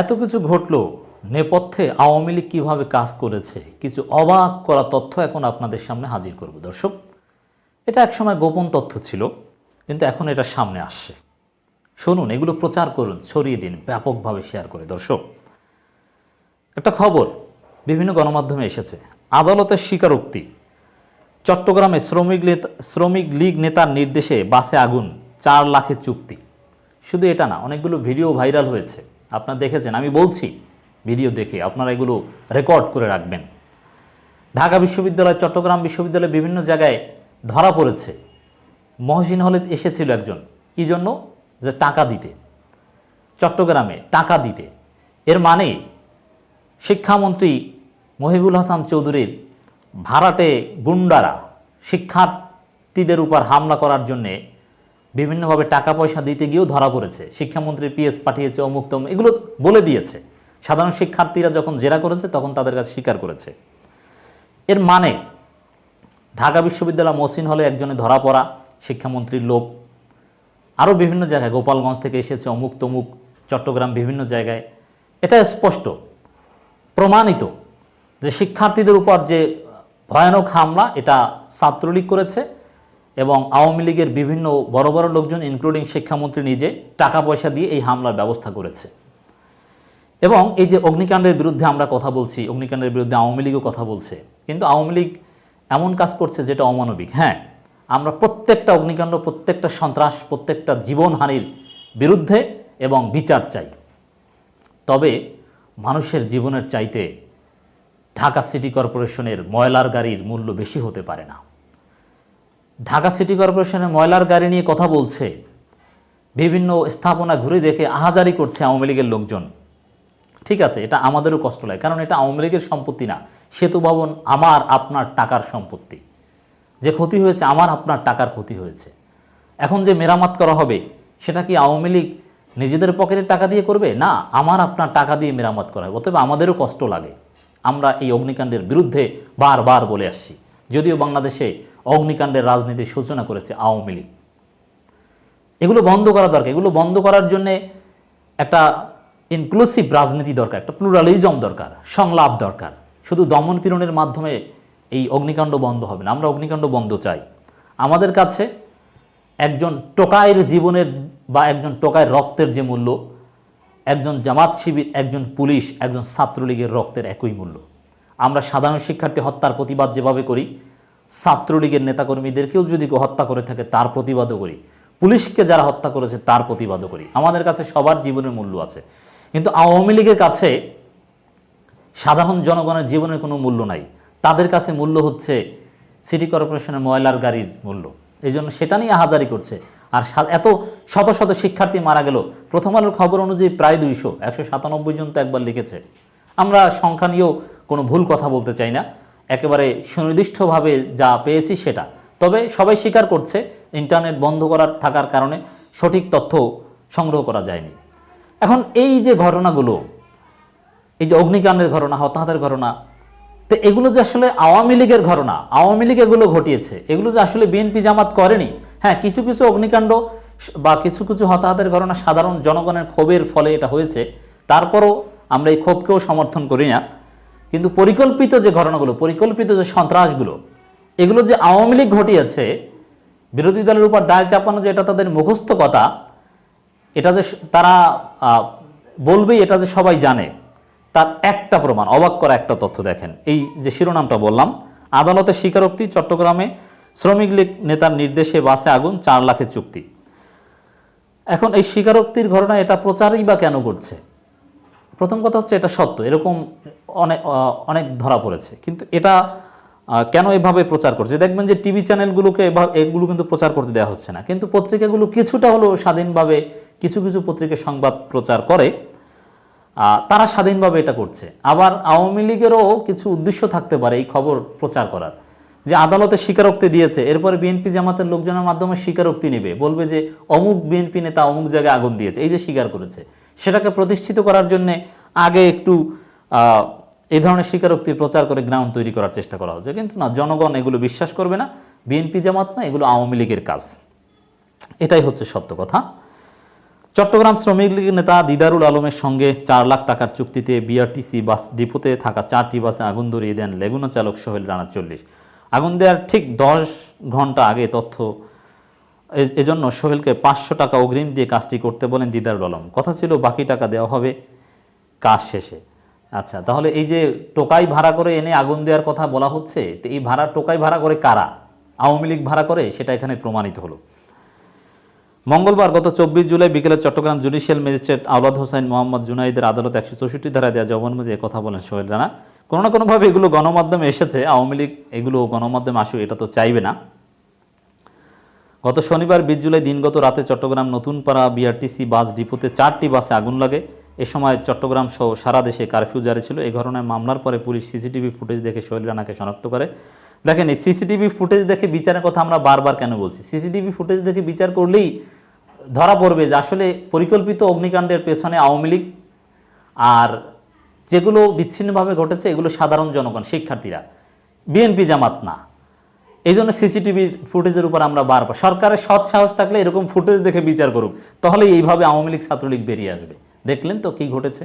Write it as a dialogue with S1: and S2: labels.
S1: এত কিছু ঘটলো, নেপথ্যে আওয়ামী লীগ কীভাবে কাজ করেছে, কিছু অবাক করা তথ্য এখন আপনাদের সামনে হাজির করব। দর্শক, এটা একসময় গোপন তথ্য ছিল, কিন্তু এখন এটা সামনে আসছে। শুনুন, এগুলো প্রচার করুন, ছড়িয়ে দিন, ব্যাপকভাবে শেয়ার করে। দর্শক, একটা খবর বিভিন্ন গণমাধ্যমে এসেছে। আদালতের স্বীকারোক্তি, চট্টগ্রামে শ্রমিক শ্রমিক লীগ নেতার নির্দেশে বাসে আগুন, চার লাখের চুক্তি। শুধু এটা না, অনেকগুলো ভিডিও ভাইরাল হয়েছে। আপনারা দেখেছেন, আমি বলছি, ভিডিও দেখে আপনারা এগুলো রেকর্ড করে রাখবেন। ঢাকা বিশ্ববিদ্যালয়, চট্টগ্রাম বিশ্ববিদ্যালয় বিভিন্ন জায়গায় ধরা পড়েছে। মহসিন হলে এসেছিল একজন। কি জন্য? যে টাকা দিতে। চট্টগ্রামে টাকা দিতে। এর মানে শিক্ষামন্ত্রী মহিবুল হাসান চৌধুরীর ভাড়াটে গুন্ডারা, শিক্ষার্থীদের উপর হামলা করার জন্যে বিভিন্নভাবে টাকা পয়সা দিতে গিয়েও ধরা পড়েছে। শিক্ষামন্ত্রী পিএস পাঠিয়েছে অমুক তমুক এগুলো বলে দিয়েছে। সাধারণ শিক্ষার্থীরা যখন জেরা করেছে, তখন তাদের কাছে স্বীকার করেছে। এর মানে ঢাকা বিশ্ববিদ্যালয় মসিন হলে একজনে ধরা পড়া, শিক্ষামন্ত্রীর লোক আরও বিভিন্ন জায়গায়, গোপালগঞ্জ থেকে এসেছে অমুক তমুক চট্টগ্রাম বিভিন্ন জায়গায়। এটা স্পষ্ট, প্রমাণিত যে শিক্ষার্থীদের উপর যে ভয়ানক হামলা, এটা ছাত্রলীগ করেছে। এবং আওয়ামী লীগের বিভিন্ন বড় বড় লোকজন ইনক্লুডিং শিক্ষামন্ত্রী নিজে, টাকা পয়সা দিয়ে এই হামলার ব্যবস্থা করেছে। এবং এই যে অগ্নিকাণ্ডের বিরুদ্ধে আমরা কথা বলছি, অগ্নিকাণ্ডের বিরুদ্ধে আওয়ামী লীগও কথা বলছে, কিন্তু আওয়ামী লীগ এমন কাজ করছে যেটা অমানবিক। হ্যাঁ আমরা প্রত্যেকটা অগ্নিকাণ্ড, প্রত্যেকটা সন্ত্রাস, প্রত্যেকটা জীবনহানির বিরুদ্ধে এবং বিচার চাই। তবে মানুষের জীবনের চাইতে ঢাকা সিটি কর্পোরেশনের ময়লার গাড়ির মূল্য বেশি হতে পারে না। ঢাকা সিটি কর্পোরেশনে ময়লার গাড়ি নিয়ে কথা বলছে। বিভিন্ন স্থাপনা ঘুরে দেখে আহাজারি করছে আওয়ামী লীগের লোকজন। ঠিক আছে, এটা আমাদেরও কষ্ট লাগে, কারণ এটা আওয়ামী লীগের সম্পত্তি না। সেতু ভবন আমার, আপনার টাকার সম্পত্তি। যে ক্ষতি হয়েছে আমার, আপনার টাকার ক্ষতি হয়েছে। এখন যে মেরামত করা হবে, সেটা কি আওয়ামী লীগ নিজেদের পকেটের টাকা দিয়ে করবে? না, আমার, আপনার টাকা দিয়ে মেরামত করা হবে। অতএব আমাদেরও কষ্ট লাগে। আমরা এই অগ্নিকাণ্ডের বিরুদ্ধে বারবার বলে আসছি। যদিও বাংলাদেশে অগ্নিকাণ্ডের রাজনীতির সূচনা করেছে আওয়ামী লীগ। এগুলো বন্ধ করা দরকার। এগুলো বন্ধ করার জন্যে একটা ইনক্লুসিভ রাজনীতি দরকার, একটা প্লুরালিজম দরকার, সংলাপ দরকার। শুধু দমন পীড়নের মাধ্যমে এই অগ্নিকাণ্ড বন্ধ হবে না। আমরা অগ্নিকাণ্ড বন্ধ চাই। আমাদের কাছে একজন টোকায়ের জীবনের বা একজন টোকায়ের রক্তের যে মূল্য, একজন জামাত শিবির, একজন পুলিশ, একজন ছাত্রলীগের রক্তের একই মূল্য। আমরা সাধারণ শিক্ষার্থী হত্যার প্রতিবাদ যেভাবে করি ছাত্রলীগের নেতাকর্মীদেরকেও যদি হত্যা করে থাকে, তার প্রতিবাদও করি। পুলিশকে যারা হত্যা করেছে, তার প্রতিবাদও করি। আমাদের কাছে সবার জীবনের মূল্য আছে। কিন্তু আওয়ামী লীগের কাছে সাধারণ জনগণের জীবনের কোনো মূল্য নাই। তাদের কাছে মূল্য হচ্ছে সিটি কর্পোরেশনের ময়লার গাড়ির মূল্য। এই জন্য সেটা নিয়ে হাজারি করছে। আর এত শত শত শিক্ষার্থী মারা গেল। প্রথম আলোর খবর অনুযায়ী প্রায় দুইশো, একশো সাতানব্বই জন তো একবার লিখেছে। আমরা সংখ্যা নিয়েও কোনো ভুল কথা বলতে চাই না। একেবারে সুনির্দিষ্টভাবে যা পেয়েছি সেটা। তবে সবাই স্বীকার করছে, ইন্টারনেট বন্ধ করার থাকার কারণে সঠিক তথ্য সংগ্রহ করা যায়নি। এখন এই যে ঘটনাগুলো, এই যে অগ্নিকাণ্ডের ঘটনা, হতাহতের ঘটনা, তো এগুলো যে আসলে আওয়ামী লীগের ঘটনা, আওয়ামী লীগ এগুলো ঘটিয়েছে, এগুলো যে আসলে বিএনপি জামাত করেনি হ্যাঁ কিছু কিছু অগ্নিকাণ্ড বা কিছু কিছু হতাহতের ঘটনা সাধারণ জনগণের ক্ষোভের ফলে এটা হয়েছে, তারপরও আমরা এই ক্ষোভকেও সমর্থন করি না। কিন্তু পরিকল্পিত যে ঘটনাগুলো, পরিকল্পিত যে সন্ত্রাসগুলো, এগুলো যে আওয়ামী লীগ ঘটিয়েছে, বিরোধী দলের উপর দায় চাপানো যে এটা তাদের মুখস্থ কথা, এটা যে তারা বলবেই এটা যে সবাই জানে, তার একটা প্রমাণ, অবাক করা একটা তথ্য দেখেন। এই যে শিরোনামটা বললাম আদালতের স্বীকারোক্তি, চট্টগ্রামে শ্রমিক লীগ নেতার নির্দেশে বাসে আগুন, চার লাখের চুক্তি। এখন এই স্বীকারোক্তির ঘটনা এটা প্রচারই বা কেন করছে? প্রথম কথা হচ্ছে এটা সত্য, এরকম অনেক অনেক ধরা পড়েছে। কিন্তু এটা কেন এভাবে প্রচার করছে? দেখবেন যে টিভি চ্যানেলগুলোকে এগুলো কিন্তু প্রচার করতে দেওয়া হচ্ছে না। কিন্তু পত্রিকাগুলো কিছুটা হলেও স্বাধীনভাবে কিছু কিছু পত্রিকা সংবাদ প্রচার করে তারা স্বাধীনভাবে এটা করছে। আবার আওয়ামী লীগেরও কিছু উদ্দেশ্য থাকতে পারে এই খবর প্রচার করার। যে আদালতে স্বীকারোক্তি দিয়েছে, এরপরে বিএনপি জামাতের লোকজনের মাধ্যমে স্বীকারোক্তি নেবে। বলবে যে অমুক বিএনপি নেতা অমুক জায়গায় আগুন দিয়েছে, এই যে স্বীকার করেছে। সেটাকে প্রতিষ্ঠিত করার জন্য আগে একটু এই ধরনের স্বীকারোক্তি প্রচার করে গ্রাউন্ড তৈরি করার চেষ্টা করা হচ্ছে। কিন্তু না, জনগণ এগুলো বিশ্বাস করবে না। বিএনপি জামাত না, এগুলো আওয়ামী লীগের কাজ। এটাই হচ্ছে সত্য কথা। চট্টগ্রাম শ্রমিক লীগের নেতা দিদারুল আলমের সঙ্গে চার লাখ টাকার চুক্তিতে বিআরটিসি বাস ডিপোতে থাকা চারটি বাসে আগুন ধরিয়ে দেন লেগুনা চালক সোহেল রানা চল্লিশ। আগুন দেওয়ার ঠিক দশ ঘণ্টা আগে তথ্য এজন্য সোহেলকে পাঁচশো টাকা অগ্রিম দিয়ে কাজটি করতে বলেন দিদারুল আলম কথা ছিল বাকি টাকা দেওয়া হবে কাজ শেষে। আচ্ছা তাহলে এই যে টোকাই ভাড়া করে এনে আগুন দেওয়ার কথা বলা হচ্ছে, তো এই ভাড়া টোকাই ভাড়া করে কারা? আওয়ামী লীগ ভাড়া করে? সেটা এখানে প্রমাণিত হলো। মঙ্গলবার গত চব্বিশ জুলাই বিকেলে চট্টগ্রাম জুডিশিয়াল ম্যাজিস্ট্রেট আওলাদ হোসেন মোহাম্মদ জুনাইদের আদালত একশো চৌষট্টি ধারা দেওয়া জবানবন্দি কথা বলেন সোহেল রানা। কোনো না কোনোভাবে এগুলো গণমাধ্যমে এসেছে, আওয়ামী লীগ এগুলো গণমাধ্যমে আসুক, এটা তো চাইবে না। গত শনিবার বিশ জুলাই দিনগত রাতে চট্টগ্রাম নতুনপাড়া বিআরটিসি বাস ডিপোতে চারটি বাসে আগুন লাগে। এ সময় চট্টগ্রাম সহ সারা দেশে কারফিউ জারি ছিল। এই ঘটনায় মামলার পরে পুলিশ সিসিটিভি ফুটেজ দেখে সোহেল রানাকে শনাক্ত করে। দেখেন, এই সিসিটিভি ফুটেজ দেখে বিচারের কথা আমরা বারবার কেন বলছি? সিসিটিভি ফুটেজ দেখে বিচার করলেই ধরা পড়বে যে আসলে পরিকল্পিত অগ্নিকাণ্ডের পেছনে আওয়ামী লীগ আর যেগুলো বিচ্ছিন্নভাবে ঘটেছে, এগুলো সাধারণ জনগণ, শিক্ষার্থীরা। বিএনপি জামাত না। এই জন্য সিসিটিভির ফুটেজের উপর আমরা বারবার সরকারের সৎ সাহস থাকলে এরকম ফুটেজ দেখে বিচার করুক তাহলে এইভাবে আওয়ামী লীগ ছাত্রলীগ বেরিয়ে আসবে। দেখলেন তো কি ঘটেছে?